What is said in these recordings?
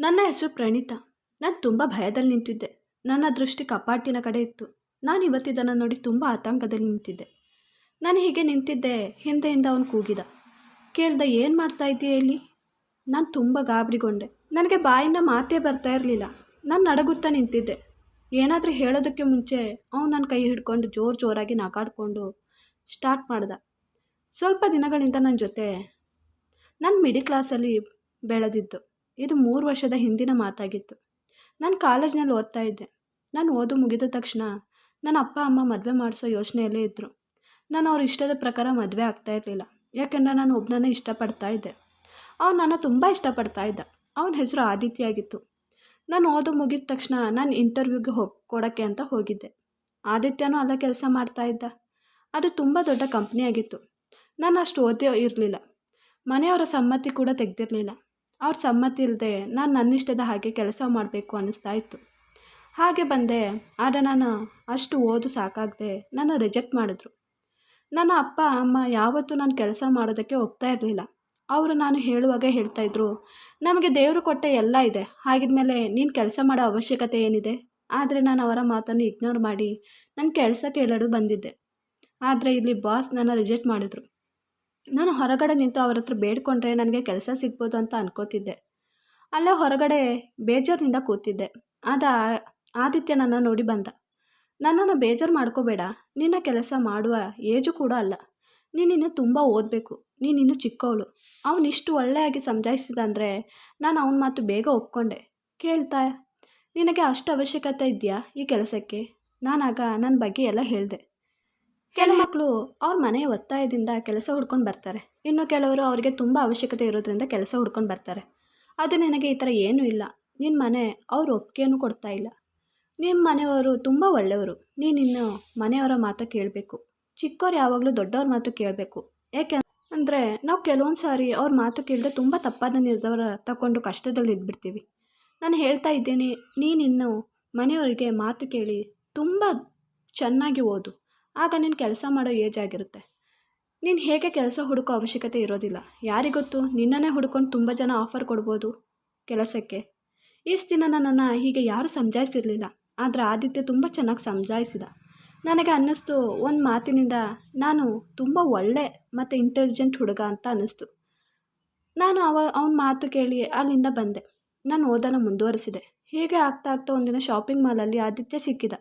ನನ್ನ ಹೆಸರು ಪ್ರಣೀತಾ. ನಾನು ತುಂಬ ಭಯದಲ್ಲಿ ನಿಂತಿದ್ದೆ. ನನ್ನ ದೃಷ್ಟಿ ಕಪಾಟಿನ ಕಡೆ ಇತ್ತು. ನಾನು ಇವತ್ತಿದ್ದನ್ನು ನೋಡಿ ತುಂಬ ಆತಂಕದಲ್ಲಿ ನಿಂತಿದ್ದೆ. ನಾನು ಹೀಗೆ ನಿಂತಿದ್ದೆ, ಹಿಂದೆಯಿಂದ ಅವನು ಕೂಗಿದ. ಕೇಳ್ದ, ಏನು ಮಾಡ್ತಾ ಇದ್ದೀಯ ಇಲ್ಲಿ? ನಾನು ತುಂಬ ಗಾಬರಿಗೊಂಡೆ. ನನಗೆ ಬಾಯಿಂದ ಮಾತೇ ಬರ್ತಾ ಇರಲಿಲ್ಲ. ನಾನು ನಡಗುತ್ತಾ ನಿಂತಿದ್ದೆ. ಏನಾದರೂ ಹೇಳೋದಕ್ಕೆ ಮುಂಚೆ ಅವನು ನನ್ನ ಕೈ ಹಿಡ್ಕೊಂಡು ಜೋರು ಜೋರಾಗಿ ನಗಾಡ್ಕೊಂಡು ಸ್ಟಾರ್ಟ್ ಮಾಡ್ದ. ಸ್ವಲ್ಪ ದಿನಗಳಿಂದ ನನ್ನ ಜೊತೆ, ನಾನು ಮಿಡಿ ಕ್ಲಾಸಲ್ಲಿ ಬೆಳೆದಿದ್ದು. ಇದು ಮೂರು ವರ್ಷದ ಹಿಂದಿನ ಮಾತಾಗಿತ್ತು. ನಾನು ಕಾಲೇಜ್ನಲ್ಲಿ ಓದ್ತಾ ಇದ್ದೆ. ನಾನು ಓದು ಮುಗಿದ ತಕ್ಷಣ ನನ್ನ ಅಪ್ಪ, ಅಮ್ಮ ಮದುವೆ ಮಾಡಿಸೋ ಯೋಚನೆಯಲ್ಲೇ ಇದ್ದರು ನಾನು ಅವ್ರ ಇಷ್ಟದ ಪ್ರಕಾರ ಮದುವೆ ಆಗ್ತಾ ಇರಲಿಲ್ಲ. ಯಾಕೆಂದರೆ ನಾನು ಒಬ್ಬನನ್ನೇ ಇಷ್ಟಪಡ್ತಾ ಇದ್ದೆ. ಅವ್ನು ನನ್ನ ತುಂಬ ಇಷ್ಟಪಡ್ತಾ ಇದ್ದ. ಅವನ ಹೆಸರು ಆದಿತ್ಯ ಆಗಿತ್ತು. ನಾನು ಓದು ಮುಗಿದ ತಕ್ಷಣ ನಾನು ಇಂಟರ್ವ್ಯೂಗೆ ಹೋಗಿ ಕೊಡೋಕ್ಕೆ ಅಂತ ಹೋಗಿದ್ದೆ. ಆದಿತ್ಯನೂ ಅಲ್ಲೇ ಕೆಲಸ ಮಾಡ್ತಾ ಇದ್ದ. ಅದು ತುಂಬ ದೊಡ್ಡ ಕಂಪ್ನಿ ಆಗಿತ್ತು. ನಾನು ಅಷ್ಟು ಓದೇ ಇರಲಿಲ್ಲ. ಮನೆಯವರ ಸಮ್ಮತಿ ಕೂಡ ತೆಗೆದಿರಲಿಲ್ಲ. ಅವ್ರ ಸಮ್ಮತಿ ಇಲ್ಲದೆ ನಾನು ನನ್ನಿಷ್ಟದ ಹಾಗೆ ಕೆಲಸ ಮಾಡಬೇಕು ಅನ್ನಿಸ್ತಾ ಇತ್ತು. ಹಾಗೆ ಬಂದೆ ಆದರೆ ನಾನು ಅಷ್ಟು ಓದು ಸಾಕಾಗದೆ ನನ್ನ ರಿಜೆಕ್ಟ್ ಮಾಡಿದ್ರು. ನನ್ನ ಅಪ್ಪ, ಅಮ್ಮ ಯಾವತ್ತೂ ನಾನು ಕೆಲಸ ಮಾಡೋದಕ್ಕೆ ಒಪ್ತಾ ಇರಲಿಲ್ಲ. ಅವರು ನಾನು ಹೇಳುವಾಗ ಹೇಳ್ತಾಯಿದ್ರು ನಮಗೆ ದೇವರು ಕೊಟ್ಟ ಎಲ್ಲ ಇದೆ, ಹಾಗಿದ್ಮೇಲೆ ನೀನು ಕೆಲಸ ಮಾಡೋ ಅವಶ್ಯಕತೆ ಏನಿದೆ? ಆದರೆ ನಾನು ಅವರ ಮಾತನ್ನು ಇಗ್ನೋರ್ ಮಾಡಿ ನನ್ನ ಕೆಲಸ ಕೇಳಲು ಬಂದಿದ್ದೆ. ಆದರೆ ಇಲ್ಲಿ ಬಾಸ್ ನನ್ನ ರಿಜೆಕ್ಟ್ ಮಾಡಿದ್ರು. ನಾನು ಹೊರಗಡೆ ನಿಂತು ಅವ್ರ ಹತ್ರ ಬೇಡ್ಕೊಂಡ್ರೆ ನನಗೆ ಕೆಲಸ ಸಿಗ್ಬೋದು ಅಂತ ಅನ್ಕೋತಿದ್ದೆ. ಅಲ್ಲೇ ಹೊರಗಡೆ ಬೇಜಾರಿನಿಂದ ಕೂತಿದ್ದೆ. ಆದ ಆದಿತ್ಯ ನನ್ನ ನೋಡಿ ಬಂದ. ನನ್ನನ್ನು ಬೇಜಾರು ಮಾಡ್ಕೋಬೇಡ. ನಿನ್ನ ಕೆಲಸ ಮಾಡುವ ಏಜು ಕೂಡ ಅಲ್ಲ. ನೀನಿನ್ನು ತುಂಬ ಓದಬೇಕು. ನೀನಿನ್ನು ಚಿಕ್ಕವಳು ಅವನಿಷ್ಟು ಒಳ್ಳೆಯಾಗಿ ಸಮಜಾಯಿಸಿದ ಅಂದರೆ ನಾನು ಅವನ ಮಾತು ಬೇಗ ಒಪ್ಕೊಂಡೆ. ಕೇಳ್ತಾ, ನಿನಗೆ ಅಷ್ಟು ಅವಶ್ಯಕತೆ ಇದೆಯಾ ಈ ಕೆಲಸಕ್ಕೆ? ನಾನಾಗ ನನ್ನ ಬಗ್ಗೆ ಎಲ್ಲ ಹೇಳಿದೆ. ಕೆಲ ಮಕ್ಕಳು ಅವ್ರ ಮನೆಯ ಒತ್ತಾಯದಿಂದ ಕೆಲಸ ಹುಡ್ಕೊಂಡು ಬರ್ತಾರೆ. ಇನ್ನು ಕೆಲವರು ಅವರಿಗೆ ತುಂಬ ಅವಶ್ಯಕತೆ ಇರೋದ್ರಿಂದ ಕೆಲಸ ಹುಡ್ಕೊಂಡು ಬರ್ತಾರೆ. ಅದು ನಿನಗೆ ಈ ಥರ ಏನೂ ಇಲ್ಲ. ನಿನ್ನ ಮನೆ ಅವ್ರ ಒಪ್ಪಿಗೆನೂ ಕೊಡ್ತಾ ಇಲ್ಲ. ನಿಮ್ಮ ಮನೆಯವರು ತುಂಬ ಒಳ್ಳೆಯವರು. ನೀನಿನ್ನು ಮನೆಯವರ ಮಾತು ಕೇಳಬೇಕು. ಚಿಕ್ಕವ್ರು ಯಾವಾಗಲೂ ದೊಡ್ಡವ್ರ ಮಾತು ಕೇಳಬೇಕು. ಏಕೆ ಅಂದರೆ ನಾವು ಕೆಲವೊಂದು ಸಾರಿ ಅವ್ರ ಮಾತು ಕೇಳಿದ್ರೆ ತುಂಬ ತಪ್ಪಾದ ನಿರ್ಧಾರ ತಗೊಂಡು ಕಷ್ಟದಲ್ಲಿ ಇದ್ಬಿಡ್ತೀವಿ ನಾನು ಹೇಳ್ತಾ ಇದ್ದೀನಿ ನೀನಿನ್ನು ಮನೆಯವರಿಗೆ ಮಾತು ಕೇಳಿ ತುಂಬ ಚೆನ್ನಾಗಿ ಓದು. ಆಗ ನೀನು ಕೆಲಸ ಮಾಡೋ ಏಜ್ ಆಗಿರುತ್ತೆ. ನೀನು ಹೇಗೆ ಕೆಲಸ ಹುಡುಕೋ ಅವಶ್ಯಕತೆ ಇರೋದಿಲ್ಲ. ಯಾರಿಗೊತ್ತು ನಿನ್ನನ್ನೇ ಹುಡ್ಕೊಂಡು ತುಂಬ ಜನ ಆಫರ್ ಕೊಡ್ಬೋದು ಕೆಲಸಕ್ಕೆ. ಇಷ್ಟು ದಿನ ನನ್ನನ್ನು ಹೀಗೆ ಯಾರೂ ಸಮಜಾಯಿಸಿರಲಿಲ್ಲ ಆದರೆ ಆದಿತ್ಯ ತುಂಬ ಚೆನ್ನಾಗಿ ಸಮಜಾಯಿಸಿದ ನನಗೆ ಅನ್ನಿಸ್ತು, ಒಂದು ಮಾತಿನಿಂದ ನಾನು ತುಂಬ ಒಳ್ಳೆ ಮತ್ತು ಇಂಟೆಲಿಜೆಂಟ್ ಹುಡುಗ ಅಂತ ಅನ್ನಿಸ್ತು. ನಾನು ಅವ, ಅವನ ಮಾತು ಕೇಳಿ ಅಲ್ಲಿಂದ ಬಂದೆ. ನಾನು ಓದನ್ನು ಮುಂದುವರಿಸಿದೆ. ಹೀಗೆ ಆಗ್ತಾ ಆಗ್ತಾ ಒಂದಿನ ಶಾಪಿಂಗ್ ಮಾಲಲ್ಲಿ ಆದಿತ್ಯ ಸಿಕ್ಕಿದ.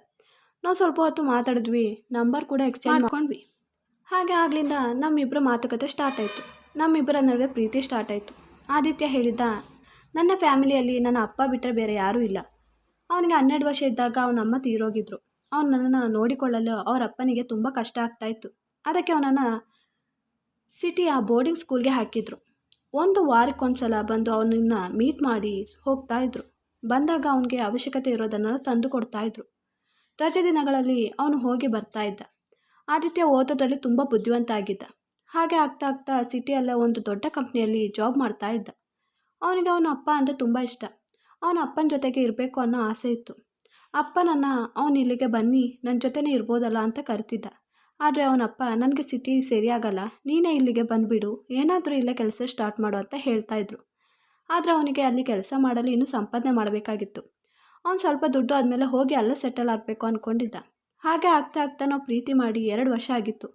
ನಾವು ಸ್ವಲ್ಪ ಹೊತ್ತು ಮಾತಾಡಿದ್ವಿ ನಂಬರ್ ಕೂಡ ಎಕ್ಸ್ಚೇಂಜ್ ಮಾಡ್ಕೊಂಡ್ವಿ. ಹಾಗೆ ಆಗ್ಲಿಂದ ನಮ್ಮಿಬ್ಬರ ಮಾತುಕತೆ ಸ್ಟಾರ್ಟ್ ಆಯಿತು. ನಮ್ಮಿಬ್ಬರ ನಡುವೆ ಪ್ರೀತಿ ಸ್ಟಾರ್ಟ್ ಆಯಿತು. ಆದಿತ್ಯ ಹೇಳಿದ್ದ ನನ್ನ ಫ್ಯಾಮಿಲಿಯಲ್ಲಿ ನನ್ನ ಅಪ್ಪ ಬಿಟ್ಟರೆ ಬೇರೆ ಯಾರೂ ಇಲ್ಲ. ಅವನಿಗೆ ಹನ್ನೆರಡು ವರ್ಷ ಇದ್ದಾಗ ಅವನ ಅಮ್ಮ ತೀರೋಗಿದ್ರು. ಅವನು ನನ್ನನ್ನು ನೋಡಿಕೊಳ್ಳಲು ಅವರ ಅಪ್ಪನಿಗೆ ತುಂಬ ಕಷ್ಟ ಆಗ್ತಾಯಿತ್ತು ಅದಕ್ಕೆ ಅವನನ್ನು ಸಿಟಿಯ ಬೋರ್ಡಿಂಗ್ ಸ್ಕೂಲ್ಗೆ ಹಾಕಿದ್ರು. ಒಂದು ವಾರಕ್ಕೊಂದು ಸಲ ಬಂದು ಅವನನ್ನು ಮೀಟ್ ಮಾಡಿ ಹೋಗ್ತಾ ಇದ್ರು. ಬಂದಾಗ ಅವನಿಗೆ ಅವಶ್ಯಕತೆ ಇರೋದನ್ನು ತಂದು ಕೊಡ್ತಾಯಿದ್ರು ರಜೆ ದಿನಗಳಲ್ಲಿ ಅವನು ಹೋಗಿ ಬರ್ತಾ ಇದ್ದ. ಆದಿತ್ಯ ಓದೋದ್ರಲ್ಲಿ ತುಂಬ ಬುದ್ಧಿವಂತ ಆಗಿದ್ದ ಹಾಗೆ ಆಗ್ತಾ ಆಗ್ತಾ ಸಿಟಿಯಲ್ಲ ಒಂದು ದೊಡ್ಡ ಕಂಪ್ನಿಯಲ್ಲಿ ಜಾಬ್ ಮಾಡ್ತಾ ಇದ್ದ. ಅವನಿಗೆ ಅವನ ಅಪ್ಪ ಅಂದರೆ ತುಂಬ ಇಷ್ಟ. ಅವನ ಅಪ್ಪನ ಜೊತೆಗೆ ಇರಬೇಕು ಅನ್ನೋ ಆಸೆ ಇತ್ತು. ಅಪ್ಪ ನನ್ನ ಅವನು ಇಲ್ಲಿಗೆ ಬನ್ನಿ ನನ್ನ ಜೊತೆನೇ ಇರ್ಬೋದಲ್ಲ ಅಂತ ಕರಿತಿದ್ದ. ಆದರೆ ಅವನಪ್ಪ ನನಗೆ ಸಿಟಿ ಸರಿಯಾಗಲ್ಲ, ನೀನೇ ಇಲ್ಲಿಗೆ ಬಂದುಬಿಡು, ಏನಾದರೂ ಇಲ್ಲೇ ಕೆಲಸ ಸ್ಟಾರ್ಟ್ ಮಾಡು ಅಂತ ಹೇಳ್ತಾಯಿದ್ರು ಆದರೆ ಅವನಿಗೆ ಅಲ್ಲಿ ಕೆಲಸ ಮಾಡಲು ಇನ್ನೂ ಸಂಪಾದನೆ ಮಾಡಬೇಕಾಗಿತ್ತು. ಅವ್ನು ಸ್ವಲ್ಪ ದುಡ್ಡು ಆದಮೇಲೆ ಹೋಗಿ ಅಲ್ಲೇ ಸೆಟಲ್ ಆಗಬೇಕು ಅಂದ್ಕೊಂಡಿದ್ದ ಹಾಗೆ ಆಗ್ತಾ ಆಗ್ತಾ ನಾವು ಪ್ರೀತಿ ಮಾಡಿ ಎರಡು ವರ್ಷ ಆಗಿತ್ತು.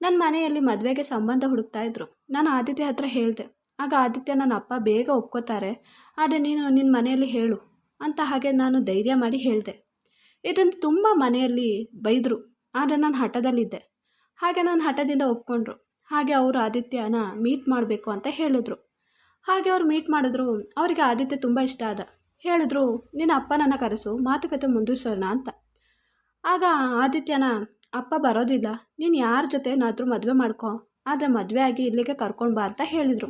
ನನ್ನ ಮನೆಯಲ್ಲಿ ಮದುವೆಗೆ ಸಂಬಂಧ ಹುಡುಕ್ತಾ ಇದ್ರು. ನಾನು ಆದಿತ್ಯ ಹತ್ರ ಹೇಳಿದೆ. ಆಗ ಆದಿತ್ಯ ನನ್ನ ಅಪ್ಪ ಬೇಗ ಒಪ್ಕೋತಾರೆ. ಆದರೆ ನೀನು ನಿನ್ನ ಮನೆಯಲ್ಲಿ ಹೇಳು ಅಂತ ಹಾಗೆ ನಾನು ಧೈರ್ಯ ಮಾಡಿ ಹೇಳಿದೆ. ಇದನ್ನು ತುಂಬ ಮನೆಯಲ್ಲಿ ಬೈದರು. ಆದರೆ ನಾನು ಹಠದಲ್ಲಿದ್ದೆ. ಹಾಗೆ ನಾನು ಹಠದಿಂದ ಒಪ್ಕೊಂಡ್ರು. ಹಾಗೆ ಅವರು ಆದಿತ್ಯನ ಮೀಟ್ ಮಾಡಬೇಕು ಅಂತ ಹೇಳಿದ್ರು. ಹಾಗೆ ಅವ್ರು ಮೀಟ್ ಮಾಡಿದ್ರು. ಅವರಿಗೆ ಆದಿತ್ಯ ತುಂಬ ಇಷ್ಟ ಆದ. ಹೇಳಿದ್ರು, ನಿನ್ನ ಅಪ್ಪನನ್ನು ಕರೆಸು, ಮಾತುಕತೆ ಮುಂದುವರಿಸೋಣ ಅಂತ. ಆಗ ಆದಿತ್ಯನ ಅಪ್ಪ ಬರೋದಿಲ್ಲ, ನೀನು ಯಾರ ಜೊತೆನಾದರೂ ಮದುವೆ ಮಾಡ್ಕೊ, ಆದರೆ ಮದುವೆ ಆಗಿ ಇಲ್ಲಿಗೆ ಕರ್ಕೊಂಡು ಬಾ ಅಂತ ಹೇಳಿದರು.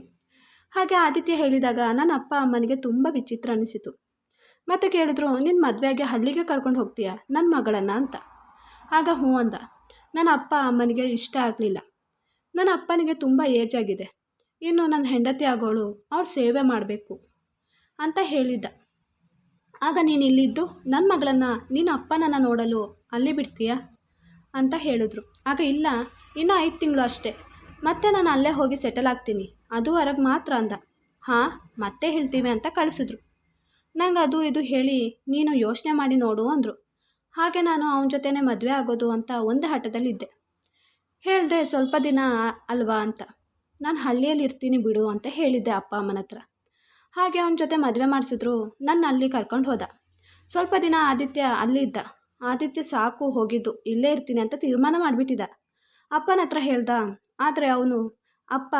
ಹಾಗೆ ಆದಿತ್ಯ ಹೇಳಿದಾಗ ನನ್ನ ಅಪ್ಪ ಅಮ್ಮನಿಗೆ ತುಂಬ ವಿಚಿತ್ರ ಅನಿಸಿತು. ಮತ್ತು ಕೇಳಿದ್ರು ನಿನ್ನ ಮದುವೆಗೆ ಹಳ್ಳಿಗೆ ಕರ್ಕೊಂಡು ಹೋಗ್ತೀಯಾ? ನನ್ನ ಮಗಳನ್ನು ಅಂತ. ಆಗ ಹ್ಞೂ ಅಂದ, ನನ್ನ ಅಪ್ಪ ಅಮ್ಮನಿಗೆ ಇಷ್ಟ ಆಗಲಿಲ್ಲ. ನನ್ನ ಅಪ್ಪನಿಗೆ ತುಂಬ ಏಜ್ ಆಗಿದೆ. ಇನ್ನು ನನ್ನ ಹೆಂಡತಿ ಆಗೋಳು ಅವ್ರು ಸೇವೆ ಮಾಡಬೇಕು. ಅಂತ ಹೇಳಿದ್ದ. ಆಗ ನೀನು ಇಲ್ಲಿದ್ದು ನನ್ನ ಮಗಳನ್ನು ನಿನ್ನ ಅಪ್ಪನನ್ನು ನೋಡಲು ಅಲ್ಲಿ ಬಿಡ್ತೀಯಾ? ಅಂತ ಹೇಳಿದ್ರು. ಆಗ ಇಲ್ಲ, ಇನ್ನೂ ಐದು ತಿಂಗಳು ಅಷ್ಟೇ. ಮತ್ತೆ ನಾನು ಅಲ್ಲೇ ಹೋಗಿ ಸೆಟಲ್ ಆಗ್ತೀನಿ. ಅದುವರೆಗೆ ಮಾತ್ರ ಅಂದ. ಹಾಂ, ಮತ್ತೆ ಹೇಳ್ತೀವಿ ಅಂತ ಕಳಿಸಿದ್ರು. ನಂಗೆ ಅದು ಇದು ಹೇಳಿ ನೀನು ಯೋಚನೆ ಮಾಡಿ ನೋಡು ಅಂದರು. ಹಾಗೆ ನಾನು ಅವನ ಜೊತೆನೇ ಮದುವೆ ಆಗೋದು ಅಂತ ಒಂದು ಹಠದಲ್ಲಿದ್ದೆ ಹೇಳಿದೆ, ಸ್ವಲ್ಪ ದಿನ ಅಲ್ವಾ ಅಂತ. ನಾನು ಹಳ್ಳಿಯಲ್ಲಿ ಇರ್ತೀನಿ ಬಿಡು ಅಂತ ಹೇಳಿದ್ದೆ ಅಪ್ಪ ಅಮ್ಮನ ಹತ್ರ. ಹಾಗೆ ಅವನ ಜೊತೆ ಮದುವೆ ಮಾಡಿಸಿದ್ರು. ನನ್ನ ಅಲ್ಲಿ ಕರ್ಕೊಂಡು ಹೋದ. ಸ್ವಲ್ಪ ದಿನ ಆದಿತ್ಯ ಅಲ್ಲಿ ಇದ್ದ. ಆದಿತ್ಯ ಸಾಕು, ಹೋಗಿದ್ದು. ಇಲ್ಲೇ ಇರ್ತೀನಿ ಅಂತ ತೀರ್ಮಾನ ಮಾಡಿಬಿಟ್ಟಿದ್ದ ಅಪ್ಪನ ಹತ್ರ ಹೇಳ್ದ. ಆದರೆ ಅವನು, ಅಪ್ಪ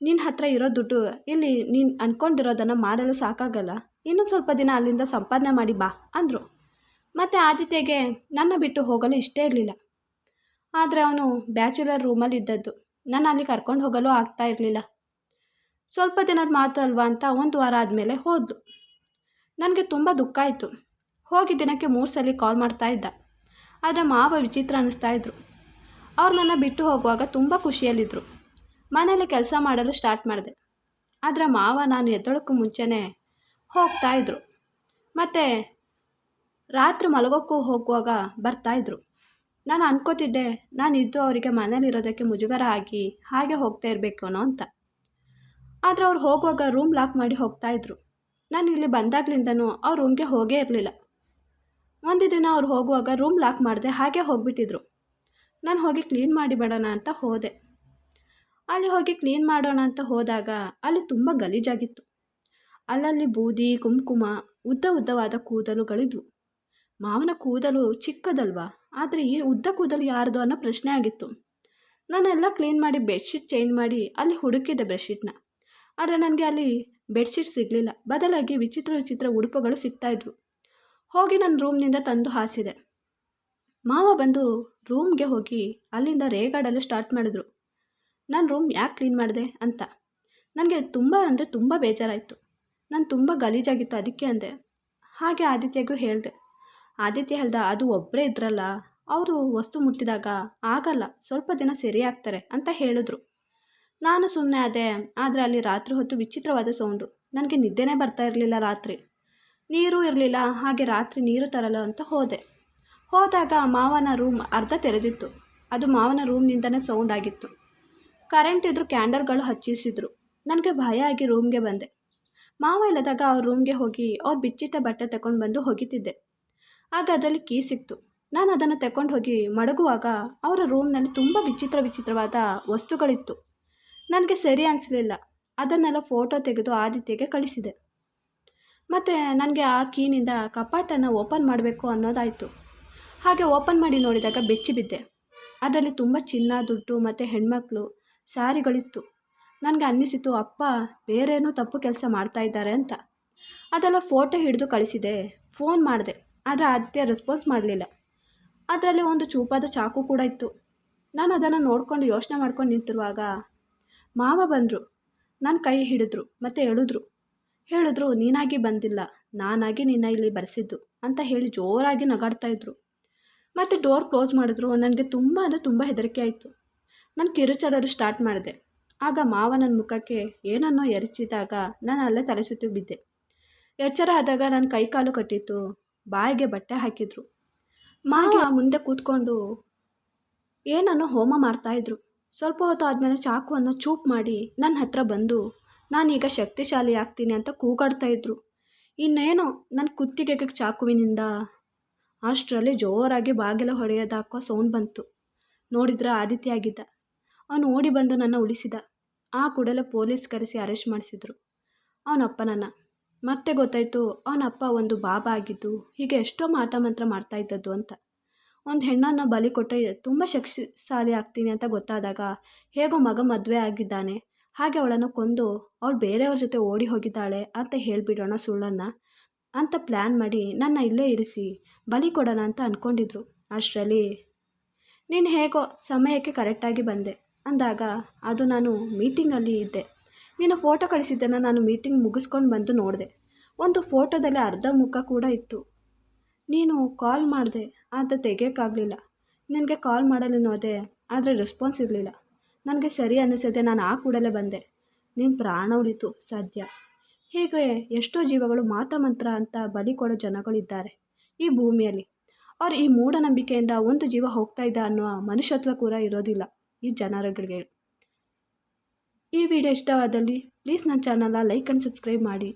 ನಿನ್ನ ಹತ್ರ ಇರೋ ದುಡ್ಡು, ಇಲ್ಲಿ ನೀನು ಅಂದ್ಕೊಂಡಿರೋದನ್ನು ಮಾಡಲು ಸಾಕಾಗಲ್ಲ. ಇನ್ನೊಂದು ಸ್ವಲ್ಪ ದಿನ ಅಲ್ಲಿಂದ ಸಂಪಾದನೆ ಮಾಡಿ ಬಾ, ಅಂದರು. ಮತ್ತು ಆದಿತ್ಯಗೆ, ನನ್ನ ಬಿಟ್ಟು ಹೋಗಲು ಇಷ್ಟ ಇರಲಿಲ್ಲ. ಆದರೆ ಅವನು ಬ್ಯಾಚುಲರ್ ರೂಮಲ್ಲಿ ಇದ್ದದ್ದು. ನಾನು ಅಲ್ಲಿ ಕರ್ಕೊಂಡು ಹೋಗಲು ಆಗ್ತಾ ಇರಲಿಲ್ಲ. ಸ್ವಲ್ಪ ದಿನದ ಮಾತು ಅಲ್ವಾ ಅಂತ ಒಂದು ವಾರ ಆದಮೇಲೆ ಹೋದ್ಲು. ನನಗೆ ತುಂಬ ದುಃಖ ಆಯಿತು. ಹೋಗಿ ದಿನಕ್ಕೆ ಮೂರು ಸಲ ಕಾಲ್ ಮಾಡ್ತಾ ಇದ್ದ. ಆದರೆ ಮಾವ ವಿಚಿತ್ರ ಅನ್ನಿಸ್ತಾ ಇದ್ರು. ಅವ್ರು ನನ್ನ ಬಿಟ್ಟು ಹೋಗುವಾಗ ತುಂಬ ಖುಷಿಯಲ್ಲಿದ್ದರು ಮನೇಲಿ ಕೆಲಸ ಮಾಡಲು ಸ್ಟಾರ್ಟ್ ಮಾಡಿದೆ. ಆದರೆ ಮಾವ ನಾನು ಎದ್ದೊಳಕ್ಕೂ ಮುಂಚೆನೇ ಹೋಗ್ತಾಯಿದ್ರು ಮತ್ತು ರಾತ್ರಿ ಮಲಗೋಕ್ಕೂ ಹೋಗುವಾಗ ಬರ್ತಾಯಿದ್ರು ನಾನು ಅನ್ಕೋತಿದ್ದೆ ನಾನು ಇದ್ದು ಅವರಿಗೆ ಮನೇಲಿರೋದಕ್ಕೆ ಮುಜುಗರ ಆಗಿ ಹಾಗೆ ಹೋಗ್ತಾ ಇರಬೇಕು ಅನ್ನೋ ಅಂತ. ಆದರೆ ಅವ್ರು ಹೋಗುವಾಗ ರೂಮ್ ಲಾಕ್ ಮಾಡಿ ಹೋಗ್ತಾ ಇದ್ರು. ನಾನು ಇಲ್ಲಿ ಬಂದಾಗ್ಲಿಂದನೂ ಅವ್ರ ರೂಮ್ಗೆ ಹೋಗೇ ಇರಲಿಲ್ಲ. ಒಂದು ದಿನ ಅವ್ರು ಹೋಗುವಾಗ ರೂಮ್ ಲಾಕ್ ಮಾಡಿದೆ ಹಾಗೆ ಹೋಗಿಬಿಟ್ಟಿದ್ರು. ನಾನು ಹೋಗಿ ಕ್ಲೀನ್ ಮಾಡಿ ಬಿಡೋಣ ಅಂತ ಹೋದೆ. ಅಲ್ಲಿ ಹೋಗಿ ಕ್ಲೀನ್ ಮಾಡೋಣ ಅಂತ ಹೋದಾಗ ಅಲ್ಲಿ ತುಂಬ ಗಲೀಜಾಗಿತ್ತು. ಅಲ್ಲಲ್ಲಿ ಬೂದಿ, ಕುಂಕುಮ, ಉದ್ದ ಉದ್ದವಾದ ಕೂದಲುಗಳಿದ್ವು. ಮಾವನ ಕೂದಲು ಚಿಕ್ಕದಲ್ವಾ? ಆದರೆ ಈ ಉದ್ದ ಕೂದಲು ಯಾರ್ದು ಅನ್ನೋ ಪ್ರಶ್ನೆ ಆಗಿತ್ತು. ನಾನೆಲ್ಲ ಕ್ಲೀನ್ ಮಾಡಿ ಬೆಡ್ಶೀಟ್ ಚೇಂಜ್ ಮಾಡಿ ಅಲ್ಲಿ ಹುಡುಕಿದೆ ಬೆಡ್ಶೀಟ್ನ ಆದರೆ ನನಗೆ ಅಲ್ಲಿ ಬೆಡ್ಶೀಟ್ ಸಿಗಲಿಲ್ಲ. ಬದಲಾಗಿ ವಿಚಿತ್ರ ವಿಚಿತ್ರ ಉಡುಪುಗಳು ಸಿಗ್ತಾಯಿದ್ವು ಹೋಗಿ ನನ್ನ ರೂಮ್ನಿಂದ ತಂದು ಹಾಸಿದೆ. ಮಾವ ಬಂದು ರೂಮ್ಗೆ ಹೋಗಿ ಅಲ್ಲಿಂದ ರೇಗಾಡಲು ಸ್ಟಾರ್ಟ್ ಮಾಡಿದ್ರು. ನಾನು ರೂಮ್ ಯಾಕೆ ಕ್ಲೀನ್ ಮಾಡಿದೆ? ಅಂತ. ನನಗೆ ತುಂಬ ಅಂದರೆ ತುಂಬ ಬೇಜಾರಾಯಿತು. ನಾನು ತುಂಬ ಗಲೀಜಾಗಿತ್ತು ಅದಕ್ಕೆ ಅಂದೆ. ಹಾಗೆ ಆದಿತ್ಯಗೂ ಹೇಳಿದೆ. ಆದಿತ್ಯ ಹೇಳ್ದ ಅದು ಒಬ್ಬರೇ ಇದ್ರಲ್ಲ, ಅವರು ವಸ್ತು ಮುಟ್ಟಿದಾಗ ಆಗಲ್ಲ. ಸ್ವಲ್ಪ ದಿನ ಸರಿ ಆಗ್ತಾರೆ ಅಂತ ಹೇಳಿದ್ರು. ನಾನು ಸುಮ್ಮನೆ ಅದೇ ಆದರೆ ಅಲ್ಲಿ ರಾತ್ರಿ ಹೊತ್ತು ವಿಚಿತ್ರವಾದ ಸೌಂಡು. ನನಗೆ ನಿದ್ದೆನೇ ಬರ್ತಾ ಇರಲಿಲ್ಲ ರಾತ್ರಿ. ನೀರು ಇರಲಿಲ್ಲ, ಹಾಗೆ ರಾತ್ರಿ ನೀರು ತರಲು ಅಂತ ಹೋದೆ. ಹೋದಾಗ ಮಾವನ ರೂಮ್ ಅರ್ಧ ತೆರೆದಿತ್ತು. ಅದು ಮಾವನ ರೂಮ್ನಿಂದನೇ ಸೌಂಡ್ ಆಗಿತ್ತು. ಕರೆಂಟ್ ಇದ್ದರೂ ಕ್ಯಾಂಡಲ್ಗಳು ಹಚ್ಚಿಸಿದ್ರು. ನನಗೆ ಭಯ ಆಗಿ ರೂಮ್ಗೆ ಬಂದೆ. ಮಾವ ಇಲ್ಲದಾಗ ಅವ್ರ ರೂಮ್ಗೆ ಹೋಗಿ ಅವ್ರು ಬಿಚ್ಚಿಟ್ಟ ಬಟ್ಟೆ ತಗೊಂಡು ಬಂದು ಹೋಗಿತಿದ್ದೆ ಆಗ ಅದರಲ್ಲಿ ಕೀ ಸಿಕ್ತು. ನಾನು ಅದನ್ನು ತಗೊಂಡು ಹೋಗಿ ಮಡಗುವಾಗ ಅವರ ರೂಮ್ನಲ್ಲಿ ತುಂಬ ವಿಚಿತ್ರ ವಿಚಿತ್ರವಾದ ವಸ್ತುಗಳಿತ್ತು. ನನಗೆ ಸರಿ ಅನಿಸ್ಲಿಲ್ಲ ಅದನ್ನೆಲ್ಲ ಫೋಟೋ ತೆಗೆದು ಆದಿತ್ಯಗೆ ಕಳಿಸಿದೆ. ಮತ್ತು ನನಗೆ ಆ ಕೀನಿಂದ ಕಪಾಟನ್ನು ಓಪನ್ ಮಾಡಬೇಕು ಅನ್ನೋದಾಯಿತು. ಹಾಗೆ ಓಪನ್ ಮಾಡಿ ನೋಡಿದಾಗ ಬೆಚ್ಚಿ ಬಿದ್ದೆ. ಅದರಲ್ಲಿ ತುಂಬ ಚಿನ್ನ, ದುಡ್ಡು ಮತ್ತು ಹೆಣ್ಮಕ್ಳು ಸ್ಯಾರಿಗಳಿತ್ತು ನನಗೆ ಅನ್ನಿಸಿತು, ಅಪ್ಪ, ಬೇರೇನೂ ತಪ್ಪು ಕೆಲಸ ಮಾಡ್ತಾ ಇದ್ದಾರೆ ಅಂತ. ಅದೆಲ್ಲ ಫೋಟೋ ಹಿಡಿದು ಕಳಿಸಿದೆ. ಫೋನ್ ಮಾಡಿದೆ. ಆದರೆ ಆದಿತ್ಯ ರೆಸ್ಪಾನ್ಸ್ ಮಾಡಲಿಲ್ಲ. ಅದರಲ್ಲಿ ಒಂದು ಚೂಪಾದ ಚಾಕು ಕೂಡ ಇತ್ತು. ನಾನು ಅದನ್ನು ನೋಡಿಕೊಂಡು ಯೋಚನೆ ಮಾಡ್ಕೊಂಡು ನಿಂತಿರುವಾಗ ಮಾವ ಬಂದರು. ನನ್ನ ಕೈ ಹಿಡಿದ್ರು, ಮತ್ತು ಎಳಿದ್ರು. ಹೇಳಿದ್ರು, ನೀನಾಗಿ ಬಂದಿಲ್ಲ, ನಾನಾಗಿ ನಿನ್ನ ಇಲ್ಲಿ ಬರೆಸಿದ್ದು ಅಂತ ಹೇಳಿ ಜೋರಾಗಿ ನಗಾಡ್ತಾಯಿದ್ರು ಮತ್ತು ಡೋರ್ ಕ್ಲೋಸ್ ಮಾಡಿದ್ರು. ನನಗೆ ತುಂಬ ಅಂದರೆ ತುಂಬ ಹೆದರಿಕೆ ಆಯಿತು. ನಾನು ಕಿರುಚರರು ಸ್ಟಾರ್ಟ್ ಮಾಡಿದೆ. ಆಗ ಮಾವ ನನ್ನ ಮುಖಕ್ಕೆ ಏನನ್ನೋ ಎರಚಿದಾಗ ನಾನು ಅಲ್ಲೇ ತಲೆ ಸುತ್ತಿ ಬಿದ್ದೆ. ಎಚ್ಚರ ಆದಾಗ ನನ್ನ ಕೈ ಕಾಲು ಕಟ್ಟಿತ್ತು. ಬಾಯಿಗೆ ಬಟ್ಟೆ ಹಾಕಿದ್ರು. ಮಾವ ಮುಂದೆ ಕೂತ್ಕೊಂಡು ಏನನ್ನೋ ಹೋಮ ಮಾಡ್ತಾಯಿದ್ರು ಸ್ವಲ್ಪ ಹೊತ್ತು ಆದಮೇಲೆ ಚಾಕುವನ್ನು ಚೂಪ್ ಮಾಡಿ ನನ್ನ ಹತ್ರ ಬಂದು, ನಾನೀಗ ಶಕ್ತಿಶಾಲಿ ಆಗ್ತೀನಿ ಅಂತ ಕೂಗಾಡ್ತಾ ಇದ್ರು. ಇನ್ನೇನೋ ನನ್ನ ಕುತ್ತಿಗೆಗೆ ಚಾಕುವಿನಿಂದ ಅಷ್ಟರಲ್ಲಿ ಜೋರಾಗಿ ಬಾಗಿಲ ಹೊಡೆಯೋದಾಕುವ ಸೌಂಡ್ ಬಂತು. ನೋಡಿದ್ರೆ ಆದಿತ್ಯ ಆಗಿದ್ದ. ಅವನು ಓಡಿ ಬಂದು ನನ್ನ ಉಳಿಸಿದ. ಆ ಕೂಡಲೇ ಪೊಲೀಸ್ ಕರೆಸಿ ಅರೆಸ್ಟ್ ಮಾಡಿಸಿದ್ರು. ಅವನಪ್ಪನನ್ನು. ಮತ್ತೆ ಗೊತ್ತಾಯಿತು, ಅವನಪ್ಪ ಒಂದು ಬಾಬಾ ಆಗಿದ್ದು, ಹೀಗೆ ಎಷ್ಟೋ ಮಾಟ ಮಂತ್ರ ಮಾಡ್ತಾ ಇದ್ದದ್ದು ಅಂತ. ಒಂದು ಹೆಣ್ಣನ್ನು ಬಲಿ ಕೊಟ್ಟರೆ ತುಂಬ ಶಕ್ತಿಶಾಲಿ ಆಗ್ತೀನಿ ಅಂತ ಗೊತ್ತಾದಾಗ ಹೇಗೋ ಮಗ ಮದುವೆ ಆಗಿದ್ದಾನೆ. ಹಾಗೆ ಅವಳನ್ನು ಕೊಂದು ಅವಳು ಬೇರೆಯವ್ರ ಜೊತೆ ಓಡಿ ಹೋಗಿದ್ದಾಳೆ ಅಂತ ಹೇಳಿಬಿಡೋಣ ಸುಳ್ಳನ್ನು ಅಂತ ಪ್ಲ್ಯಾನ್ ಮಾಡಿ ನನ್ನ ಇಲ್ಲೇ ಇರಿಸಿ, ಬಲಿ ಕೊಡೋಣ ಅಂತ ಅಂದ್ಕೊಂಡಿದ್ರು ಅಷ್ಟರಲ್ಲಿ ನೀನು ಹೇಗೋ ಸಮಯಕ್ಕೆ ಕರೆಕ್ಟಾಗಿ ಬಂದೆ ಅಂದಾಗ ಅದು ನಾನು ಮೀಟಿಂಗಲ್ಲಿ ಇದ್ದೆ. ನೀನು ಫೋಟೋ ಕಳಿಸಿದ್ದನ್ನು ನಾನು ಮೀಟಿಂಗ್ ಮುಗಿಸ್ಕೊಂಡು ಬಂದು ನೋಡಿದೆ. ಒಂದು ಫೋಟೋದಲ್ಲಿ ಅರ್ಧ ಮುಖ ಕೂಡ ಇತ್ತು. ನೀನು ಕಾಲ್ ಮಾಡಿದೆ ಆದರೆ ತೆಗಿಯೋಕ್ಕಾಗಲಿಲ್ಲ. ನಿನಗೆ ಕಾಲ್ ಮಾಡಲು ನೋದೆ ಆದರೆ ರೆಸ್ಪಾನ್ಸ್ ಇರಲಿಲ್ಲ. ನನಗೆ ಸರಿ ಅನ್ನಿಸದೆ ನಾನು ಆ ಕೂಡಲೇ ಬಂದೆ. ನಿನ್ನ ಪ್ರಾಣ ಉಳಿತು ಸದ್ಯ ಹೀಗೆ ಎಷ್ಟೋ ಜೀವಗಳು ಮಾತಮಂತ್ರ ಅಂತ ಬಲಿ ಕೊಡೋ ಜನಗಳಿದ್ದಾರೆ ಈ ಭೂಮಿಯಲ್ಲಿ. ಅವ್ರು ಈ ಮೂಢನಂಬಿಕೆಯಿಂದ ಒಂದು ಜೀವ ಹೋಗ್ತಾ ಇದ್ದ ಅನ್ನುವ ಮನುಷ್ಯತ್ವ ಕೂಡ ಇರೋದಿಲ್ಲ ಈ ಜನರುಗಳಿಗೆ. ಈ ವಿಡಿಯೋ ಇಷ್ಟವಾದಲ್ಲಿ ಪ್ಲೀಸ್ ನನ್ನ ಚಾನಲ್ನ ಲೈಕ್ ಆ್ಯಂಡ್ ಸಬ್ಸ್ಕ್ರೈಬ್ ಮಾಡಿ.